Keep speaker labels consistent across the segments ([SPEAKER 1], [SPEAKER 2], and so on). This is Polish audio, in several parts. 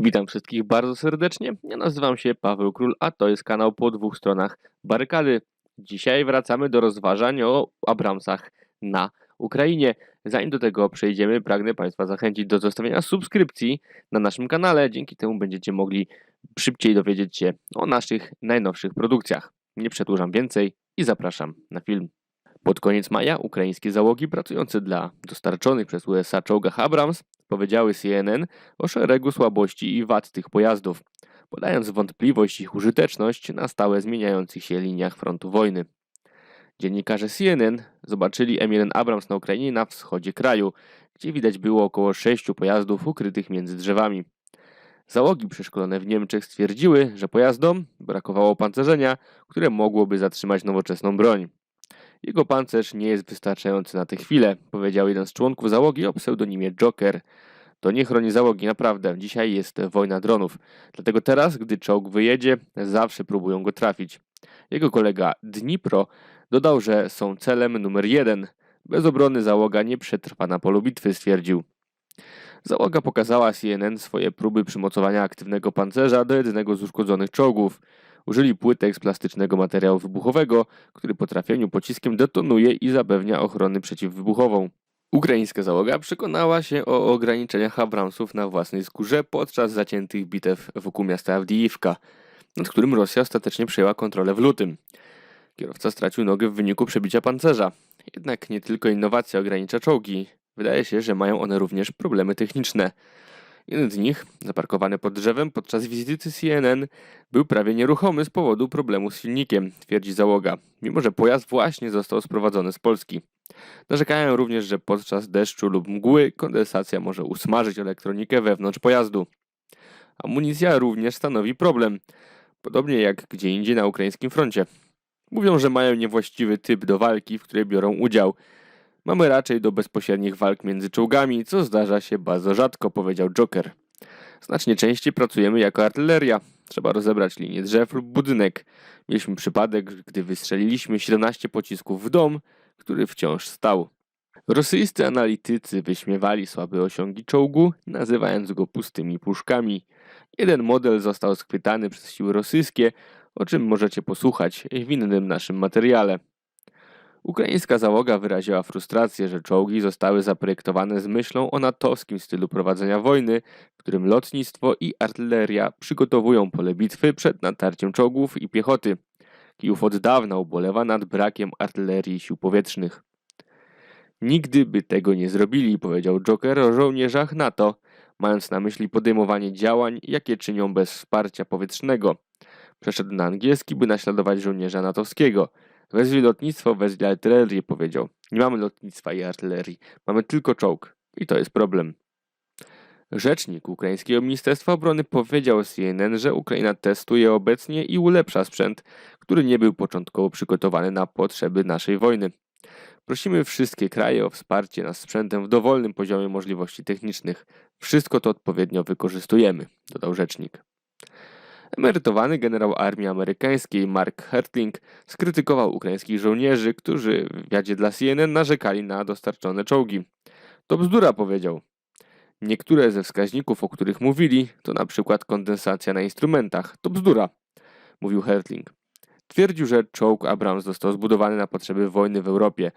[SPEAKER 1] Witam wszystkich bardzo serdecznie. Ja nazywam się Paweł Król, a to jest kanał po dwóch stronach barykady. Dzisiaj wracamy do rozważań o Abramsach na Ukrainie. Zanim do tego przejdziemy, pragnę Państwa zachęcić do zostawienia subskrypcji na naszym kanale. Dzięki temu będziecie mogli szybciej dowiedzieć się o naszych najnowszych produkcjach. Nie przedłużam więcej i zapraszam na film. Pod koniec maja ukraińskie załogi pracujące dla dostarczonych przez USA czołgach Abrams powiedziały CNN o szeregu słabości i wad tych pojazdów, podając wątpliwość ich użyteczność na stałe zmieniających się liniach frontu wojny. Dziennikarze CNN zobaczyli M1 Abrams na Ukrainie na wschodzie kraju, gdzie widać było około sześciu pojazdów ukrytych między drzewami. Załogi przeszkolone w Niemczech stwierdziły, że pojazdom brakowało pancerzenia, które mogłoby zatrzymać nowoczesną broń. Jego pancerz nie jest wystarczający na tę chwilę, powiedział jeden z członków załogi o pseudonimie Joker. To nie chroni załogi, naprawdę. Dzisiaj jest wojna dronów. Dlatego teraz, gdy czołg wyjedzie, zawsze próbują go trafić. Jego kolega Dnipro dodał, że są celem numer jeden. Bez obrony załoga nie przetrwa na polu bitwy, stwierdził. Załoga pokazała CNN swoje próby przymocowania aktywnego pancerza do jednego z uszkodzonych czołgów. Użyli płytek z plastycznego materiału wybuchowego, który po trafieniu pociskiem detonuje i zapewnia ochronę przeciwwybuchową. Ukraińska załoga przekonała się o ograniczeniach Abramsów na własnej skórze podczas zaciętych bitew wokół miasta Awdijiwka, nad którym Rosja ostatecznie przejęła kontrolę w lutym. Kierowca stracił nogę w wyniku przebicia pancerza. Jednak nie tylko innowacja ogranicza czołgi. Wydaje się, że mają one również problemy techniczne. Jeden z nich, zaparkowany pod drzewem podczas wizyty CNN, był prawie nieruchomy z powodu problemu z silnikiem, twierdzi załoga, mimo że pojazd właśnie został sprowadzony z Polski. Narzekają również, że podczas deszczu lub mgły kondensacja może usmażyć elektronikę wewnątrz pojazdu. Amunicja również stanowi problem, podobnie jak gdzie indziej na ukraińskim froncie. Mówią, że mają niewłaściwy typ do walki, w której biorą udział. Mamy raczej do bezpośrednich walk między czołgami, co zdarza się bardzo rzadko, powiedział Joker. Znacznie częściej pracujemy jako artyleria. Trzeba rozebrać linię drzew lub budynek. Mieliśmy przypadek, gdy wystrzeliliśmy 17 pocisków w dom, który wciąż stał. Rosyjscy analitycy wyśmiewali słabe osiągi czołgu, nazywając go pustymi puszkami. Jeden model został schwytany przez siły rosyjskie, o czym możecie posłuchać w innym naszym materiale. Ukraińska załoga wyraziła frustrację, że czołgi zostały zaprojektowane z myślą o natowskim stylu prowadzenia wojny, w którym lotnictwo i artyleria przygotowują pole bitwy przed natarciem czołgów i piechoty. Kijów od dawna ubolewa nad brakiem artylerii sił powietrznych. Nigdy by tego nie zrobili, powiedział Joker o żołnierzach NATO, mając na myśli podejmowanie działań, jakie czynią bez wsparcia powietrznego. Przeszedł na angielski, by naśladować żołnierza natowskiego – Wezwij lotnictwo, wezwij artylerię, powiedział. Nie mamy lotnictwa i artylerii. Mamy tylko czołg. I to jest problem. Rzecznik ukraińskiego Ministerstwa Obrony powiedział CNN, że Ukraina testuje obecnie i ulepsza sprzęt, który nie był początkowo przygotowany na potrzeby naszej wojny. Prosimy wszystkie kraje o wsparcie nas sprzętem w dowolnym poziomie możliwości technicznych. Wszystko to odpowiednio wykorzystujemy, dodał rzecznik. Emerytowany generał armii amerykańskiej Mark Hertling skrytykował ukraińskich żołnierzy, którzy w wywiadzie dla CNN narzekali na dostarczone czołgi. To bzdura, powiedział. Niektóre ze wskaźników, o których mówili, to na przykład kondensacja na instrumentach. To bzdura, mówił Hertling. Twierdził, że czołg Abrams został zbudowany na potrzeby wojny w Europie.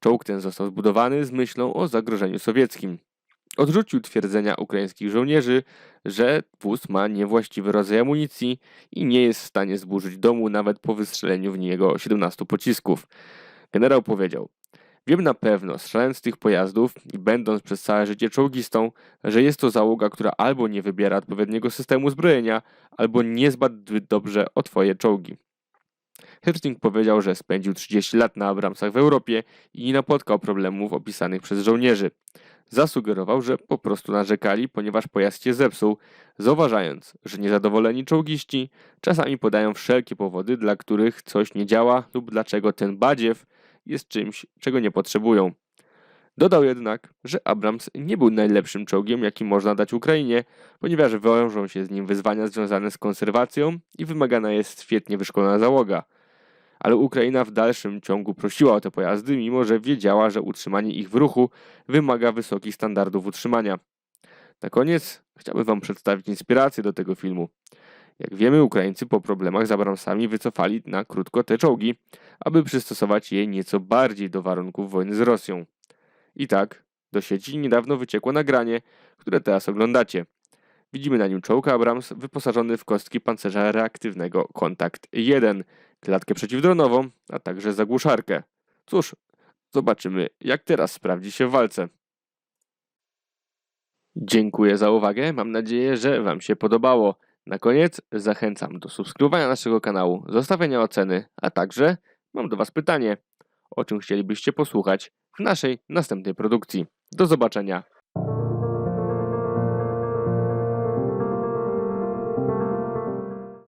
[SPEAKER 1] Czołg ten został zbudowany z myślą o zagrożeniu sowieckim. Odrzucił twierdzenia ukraińskich żołnierzy, że wóz ma niewłaściwy rodzaj amunicji i nie jest w stanie zburzyć domu nawet po wystrzeleniu w niego 17 pocisków. Generał powiedział: Wiem na pewno, strzelając z tych pojazdów i będąc przez całe życie czołgistą, że jest to załoga, która albo nie wybiera odpowiedniego systemu zbrojenia, albo nie zbyt dobrze o twoje czołgi. Hersting powiedział, że spędził 30 lat na Abramsach w Europie i nie napotkał problemów opisanych przez żołnierzy. Zasugerował, że po prostu narzekali, ponieważ pojazd się zepsuł, zauważając, że niezadowoleni czołgiści czasami podają wszelkie powody, dla których coś nie działa lub dlaczego ten badziew jest czymś, czego nie potrzebują. Dodał jednak, że Abrams nie był najlepszym czołgiem, jaki można dać Ukrainie, ponieważ wiążą się z nim wyzwania związane z konserwacją i wymagana jest świetnie wyszkolona załoga. Ale Ukraina w dalszym ciągu prosiła o te pojazdy, mimo że wiedziała, że utrzymanie ich w ruchu wymaga wysokich standardów utrzymania. Na koniec chciałbym Wam przedstawić inspirację do tego filmu. Jak wiemy, Ukraińcy po problemach z Abramsami wycofali na krótko te czołgi, aby przystosować je nieco bardziej do warunków wojny z Rosją. I tak, do sieci niedawno wyciekło nagranie, które teraz oglądacie. Widzimy na nim czołg Abrams wyposażony w kostki pancerza reaktywnego Kontakt 1, klatkę przeciwdronową, a także zagłuszarkę. Cóż, zobaczymy jak teraz sprawdzi się w walce. Dziękuję za uwagę, mam nadzieję, że Wam się podobało. Na koniec zachęcam do subskrybowania naszego kanału, zostawienia oceny, a także mam do Was pytanie, o czym chcielibyście posłuchać w naszej następnej produkcji. Do zobaczenia.